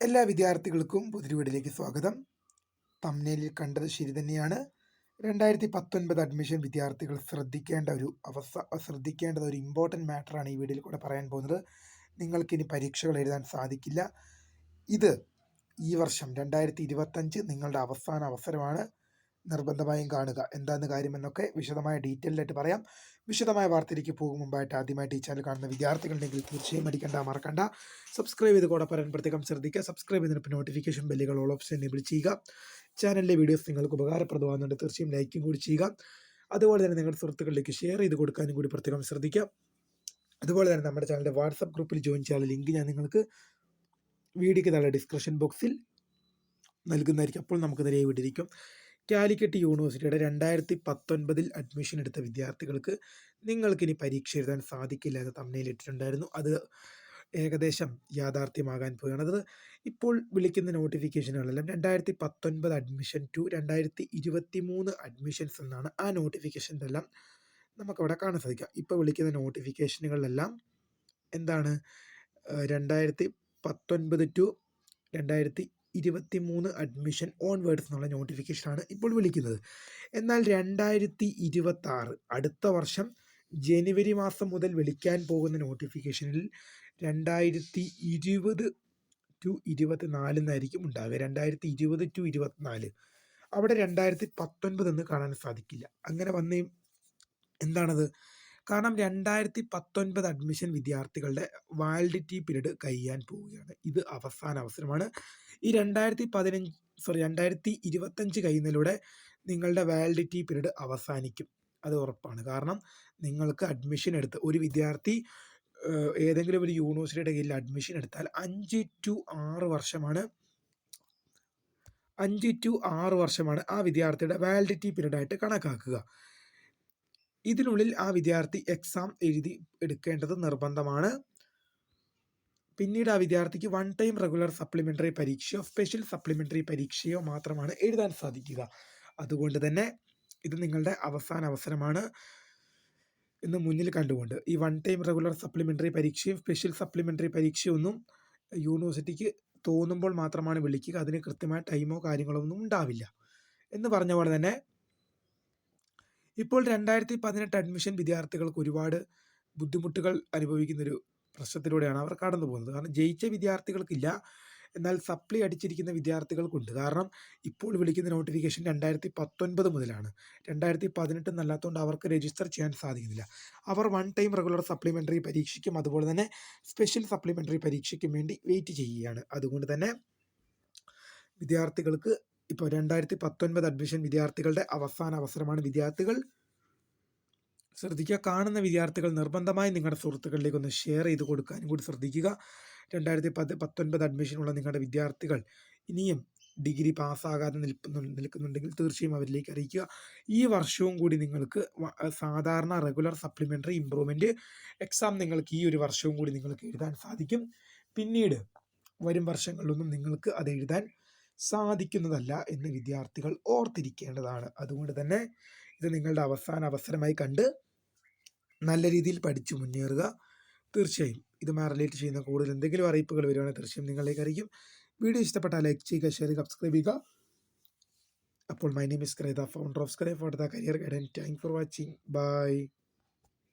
എല്ലാ വിദ്യാർത്ഥികൾക്കും പുതിയ വീഡിയോയിലേക്ക് സ്വാഗതം തമ്നേലിൽ കണ്ടത് ശരി തന്നെയാണ്. രണ്ടായിരത്തി പത്തൊൻപത് അഡ്മിഷൻ വിദ്യാർത്ഥികൾ ശ്രദ്ധിക്കേണ്ട ഒരു അവസ്ഥ ശ്രദ്ധിക്കേണ്ടത് ഒരു ഇമ്പോർട്ടന്റ് മാറ്ററാണ് ഈ വീഡിയോയിൽ കൂടെ പറയാൻ പോകുന്നത്. നിങ്ങൾക്കിനി പരീക്ഷകൾ എഴുതാൻ സാധിക്കില്ല. ഇത് ഈ വർഷം രണ്ടായിരത്തി ഇരുപത്തഞ്ച് നിങ്ങളുടെ അവസാന അവസരമാണ്. നിർബന്ധമായും കാണുക. എന്താണ് കാര്യമെന്നൊക്കെ വിശദമായ ഡീറ്റെയിലായിട്ട് പറയാം. വിശദമായ വാർത്തയിലേക്ക് പോകും മുമ്പായിട്ട് ആദ്യമായിട്ട് ഈ ചാനൽ കാണുന്ന വിദ്യാർത്ഥികളുണ്ടെങ്കിൽ തീർച്ചയായും അടിക്കേണ്ട മറക്കണ്ട. സബ്സ്ക്രൈബ് ചെയ്ത് കൂടെ പറയാൻ പ്രത്യേകം ശ്രദ്ധിക്കുക. സബ്സ്ക്രൈബ് ചെയ്തിട്ട് നോട്ടിഫിക്കേഷൻ ബെല്ലുകൾ ഓൾ ഓപ്ഷൻ എനേബിൾ ചെയ്യുക. ചാനലിലെ വീഡിയോസ് നിങ്ങൾക്ക് ഉപകാരപ്രദമാകുന്നുണ്ട്. തീർച്ചയായും ലൈക്കും കൂടി ചെയ്യുക. അതുപോലെ തന്നെ നിങ്ങളുടെ സുഹൃത്തുക്കളിലേക്ക് ഷെയർ ചെയ്ത് കൊടുക്കാനും കൂടി പ്രത്യേകം ശ്രദ്ധിക്കുക. അതുപോലെ തന്നെ നമ്മുടെ ചാനലിന്റെ വാട്സപ്പ് ഗ്രൂപ്പിൽ ജോയിൻ ചെയ്യാനുള്ള ലിങ്ക് ഞാൻ നിങ്ങൾക്ക് വീഡിയോയ്ക്ക് താഴെ ഡിസ്ക്രിപ്ഷൻ ബോക്സിൽ നൽകുന്നതായിരിക്കും. അപ്പോൾ നമുക്ക് നേരെ വിട്ടിരിക്കും കാലിക്കറ്റ് യൂണിവേഴ്സിറ്റിയുടെ രണ്ടായിരത്തി പത്തൊൻപതിൽ അഡ്മിഷൻ എടുത്ത വിദ്യാർത്ഥികൾക്ക് നിങ്ങൾക്കിനി പരീക്ഷ എഴുതാൻ സാധിക്കില്ല എന്ന് തമ്മിലിട്ടിട്ടുണ്ടായിരുന്നു അത് ഏകദേശം യാഥാർത്ഥ്യമാകാൻ പോവുകയാണ്. അത് ഇപ്പോൾ വിളിക്കുന്ന നോട്ടിഫിക്കേഷനുകളെല്ലാം രണ്ടായിരത്തി പത്തൊൻപത് അഡ്മിഷൻ ടു രണ്ടായിരത്തി ഇരുപത്തി മൂന്ന് അഡ്മിഷൻസ് എന്നാണ് ആ നോട്ടിഫിക്കേഷന്റെ എല്ലാം നമുക്കവിടെ കാണാൻ സാധിക്കുക. ഇപ്പോൾ വിളിക്കുന്ന നോട്ടിഫിക്കേഷനുകളിലെല്ലാം എന്താണ്? രണ്ടായിരത്തി പത്തൊൻപത് ടു രണ്ടായിരത്തി ഇരുപത്തി മൂന്ന് അഡ്മിഷൻ ഓൺവേർഡ്സ് എന്നുള്ള നോട്ടിഫിക്കേഷനാണ് ഇപ്പോൾ വിളിക്കുന്നത്. എന്നാൽ രണ്ടായിരത്തി ഇരുപത്തി ആറ് അടുത്ത വർഷം ജനുവരി മാസം മുതൽ വിളിക്കാൻ പോകുന്ന നോട്ടിഫിക്കേഷനിൽ രണ്ടായിരത്തി ഇരുപത് ടു ഇരുപത്തിനാല് എന്നായിരിക്കും ഉണ്ടാവുക. രണ്ടായിരത്തി ഇരുപത് ടു ഇരുപത്തിനാല്. അവിടെ രണ്ടായിരത്തി പത്തൊൻപത് എന്ന് കാണാൻ സാധിക്കില്ല. അങ്ങനെ വന്നേ എന്താണത്? കാരണം രണ്ടായിരത്തി പത്തൊൻപത് അഡ്മിഷൻ വിദ്യാർത്ഥികളുടെ വാലിഡിറ്റി പീരീഡ് കഴിയാൻ പോവുകയാണ്. ഇത് അവസാന അവസരമാണ്. ഈ രണ്ടായിരത്തി പതിനഞ്ച് സോറി രണ്ടായിരത്തി ഇരുപത്തഞ്ച് കഴിയുന്നതിലൂടെ നിങ്ങളുടെ വാലിഡിറ്റി പീരീഡ് അവസാനിക്കും. അത് ഉറപ്പാണ്. കാരണം നിങ്ങൾക്ക് അഡ്മിഷൻ എടുത്ത് ഒരു വിദ്യാർത്ഥി ഏതെങ്കിലും ഒരു യൂണിവേഴ്സിറ്റിയുടെ കീഴിൽ അഡ്മിഷൻ എടുത്താൽ അഞ്ച് ടു ആറ് വർഷമാണ് അഞ്ച് ടു ആറ് വർഷമാണ് ആ വിദ്യാർത്ഥിയുടെ വാലിഡിറ്റി പീരീഡായിട്ട് കണക്കാക്കുക. ഇതിനുള്ളിൽ ആ വിദ്യാർത്ഥി എക്സാം എഴുതി എടുക്കേണ്ടത് നിർബന്ധമാണ്. പിന്നീട് ആ വിദ്യാർത്ഥിക്ക് വൺ ടൈം റെഗുലർ സപ്ലിമെന്ററി പരീക്ഷയോ സ്പെഷ്യൽ സപ്ലിമെന്ററി പരീക്ഷയോ മാത്രമാണ് എഴുതാൻ സാധിക്കുക. അതുകൊണ്ട് തന്നെ ഇത് നിങ്ങളുടെ അവസാന അവസരമാണ് എന്ന് മുന്നിൽ കണ്ടുകൊണ്ട്. ഈ വൺ ടൈം റെഗുലർ സപ്ലിമെന്ററി പരീക്ഷയും സ്പെഷ്യൽ സപ്ലിമെന്ററി പരീക്ഷയൊന്നും യൂണിവേഴ്സിറ്റിക്ക് തോന്നുമ്പോൾ മാത്രമാണ് വിളിക്കുക. അതിന് കൃത്യമായ ടൈമോ കാര്യങ്ങളോ ഒന്നും ഉണ്ടാവില്ല. എന്ന് പറഞ്ഞ പോലെ തന്നെ ഇപ്പോൾ രണ്ടായിരത്തി പതിനെട്ട് അഡ്മിഷൻ വിദ്യാർത്ഥികൾക്ക് ഒരുപാട് ബുദ്ധിമുട്ടുകൾ അനുഭവിക്കുന്നൊരു പ്രശ്നത്തിലൂടെയാണ് അവർ കടന്നു പോകുന്നത് കാരണം ജയിച്ച വിദ്യാർത്ഥികൾക്കില്ല. എന്നാൽ സപ്ലി അടിച്ചിരിക്കുന്ന വിദ്യാർത്ഥികൾക്കുണ്ട്. കാരണം ഇപ്പോൾ വിളിക്കുന്ന നോട്ടിഫിക്കേഷൻ രണ്ടായിരത്തി പത്തൊൻപത് മുതലാണ്. രണ്ടായിരത്തി പതിനെട്ട് എന്നല്ലാത്തതുകൊണ്ട് അവർക്ക് രജിസ്റ്റർ ചെയ്യാൻ സാധിക്കുന്നില്ല. അവർ വൺ ടൈം റെഗുലർ സപ്ലിമെന്ററി പരീക്ഷയ്ക്കും അതുപോലെ തന്നെ സ്പെഷ്യൽ സപ്ലിമെന്ററി പരീക്ഷയ്ക്കും വേണ്ടി വെയിറ്റ് ചെയ്യുകയാണ്. അതുകൊണ്ട് തന്നെ വിദ്യാർത്ഥികൾക്ക് ഇപ്പോൾ രണ്ടായിരത്തി പത്തൊൻപത് അഡ്മിഷൻ വിദ്യാർത്ഥികളുടെ അവസാന അവസരമാണ് വിദ്യാർത്ഥികൾ. ശ്രദ്ധിക്കുക കാണുന്ന വിദ്യാർത്ഥികൾ നിർബന്ധമായി നിങ്ങളുടെ സുഹൃത്തുക്കളിലേക്ക് ഒന്ന് ഷെയർ ചെയ്ത് കൊടുക്കാനും കൂടി ശ്രദ്ധിക്കുക രണ്ടായിരത്തി പത്ത് പത്തൊൻപത് അഡ്മിഷനുള്ള നിങ്ങളുടെ വിദ്യാർത്ഥികൾ ഇനിയും ഡിഗ്രി പാസ്സാകാതെ നിൽക്കുന്നു നിൽക്കുന്നുണ്ടെങ്കിൽ തീർച്ചയായും അവരിലേക്ക് അറിയിക്കുക. ഈ വർഷവും കൂടി നിങ്ങൾക്ക് സാധാരണ റെഗുലർ സപ്ലിമെന്ററി ഇമ്പ്രൂവ്മെന്റ് എക്സാം നിങ്ങൾക്ക് ഈ ഒരു വർഷവും കൂടി നിങ്ങൾക്ക് എഴുതാൻ സാധിക്കും. പിന്നീട് വരും വർഷങ്ങളിലൊന്നും നിങ്ങൾക്ക് അത് എഴുതാൻ സാധിക്കുന്നതല്ല എന്ന് വിദ്യാർത്ഥികൾ ഓർത്തിരിക്കേണ്ടതാണ്. അതുകൊണ്ട് തന്നെ ഇത് നിങ്ങളുടെ അവസാന അവസരമായി കണ്ട് നല്ല രീതിയിൽ പഠിച്ചു മുന്നേറുക. തീർച്ചയായും ഇതുമായി റിലേറ്റ് ചെയ്യുന്ന കൂടുതൽ എന്തെങ്കിലും അറിയിപ്പുകൾ വരുവാണെങ്കിൽ തീർച്ചയായും നിങ്ങളിലേക്ക് അറിയിക്കും. വീഡിയോ ഇഷ്ടപ്പെട്ടാൽ ലൈക്ക് ചെയ്യുക ഷെയർ ചെയ്യുക സബ്സ്ക്രൈബ് ചെയ്യുക. അപ്പോൾ മൈ നെയിം ഇസ് ക്രൈത founder of സ്ക്രൈ for the career guidance thank for watching bye